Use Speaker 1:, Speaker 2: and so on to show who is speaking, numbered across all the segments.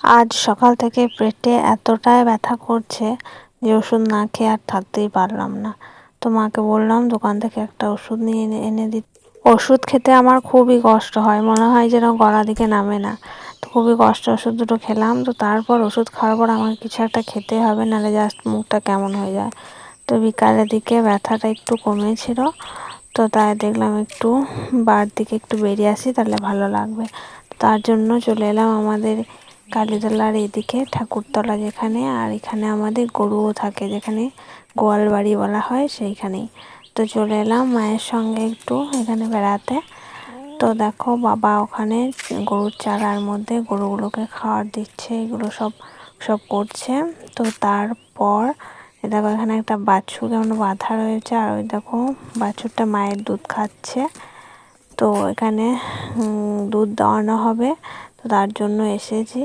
Speaker 1: আজ সকাল থেকে পেটে এতটাই ব্যথা করছে যে ওষুধ না খেয়ে আর থাকতেই পারলাম না। তো মাকে বললাম, দোকান থেকে একটা ওষুধ নিয়ে এনে এনে দিতে ওষুধ খেতে আমার খুবই কষ্ট হয়, মনে হয় যেন গলা দিকে নামে না। তো খুবই কষ্ট, ওষুধ দুটো খেলাম, তো তারপর ওষুধ খাওয়ার পর আমার কিছু একটা খেতে হবে, নাহলে জাস্ট মুখটা কেমন হয়ে যায়। তো বিকালের দিকে ব্যথাটা একটু কমেছিল, তো তাই দেখলাম একটু বার দিকে একটু বেরিয়ে আসি, তাহলে ভালো লাগবে। তার জন্য চলে এলাম আমাদের কালীতলার এদিকে ঠাকুরতলা যেখানে, আর এখানে আমাদের গরুও থাকে যেখানে গোয়াল বাড়ি বলা হয় সেইখানেই। তো চলে এলাম মায়ের সঙ্গে একটু এখানে বেড়াতে। তো দেখো বাবা ওখানে গরুর চারার মধ্যে গরুগুলোকে খাওয়ার দিচ্ছে, এগুলো সব সব করছে। তো তারপর দেখো এখানে একটা বাছুর কেমন বাঁধা রয়েছে, আর ওই দেখো বাছুরটা মায়ের দুধ খাচ্ছে। তো এখানে দুধ দেওয়ানো হবে। তার জন্য এসেছি।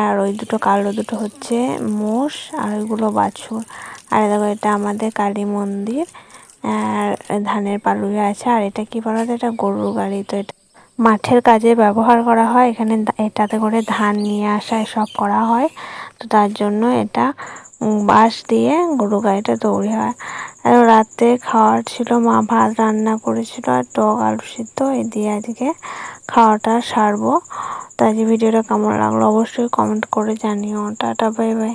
Speaker 1: আর ওই দুটো কালো দুটো হচ্ছে মোষ, আর ওইগুলো বাছুর। আর দেখো, এটা আমাদের কালী মন্দির। আর ধানের পালুয়া আছে, আর এটা কি বলা এটা গরুর গাড়ি। তো এটা মাঠের কাজে ব্যবহার করা হয়। এখানে এটাতে করে ধান নিয়ে আসা সব করা হয়। তো তার জন্য এটা বাঁশ দিয়ে গরু গাড়িটা তৈরি হয়। আর রাতে খাওয়ার ছিল, মা ভাত রান্না করেছিল, আর টক আলু সিদ্ধ। এই দিয়ে আজকে খাওয়াটা সারবো। তো আজকে ভিডিওটা কেমন লাগল অবশ্যই কমেন্ট করে জানিও। Tata bye bye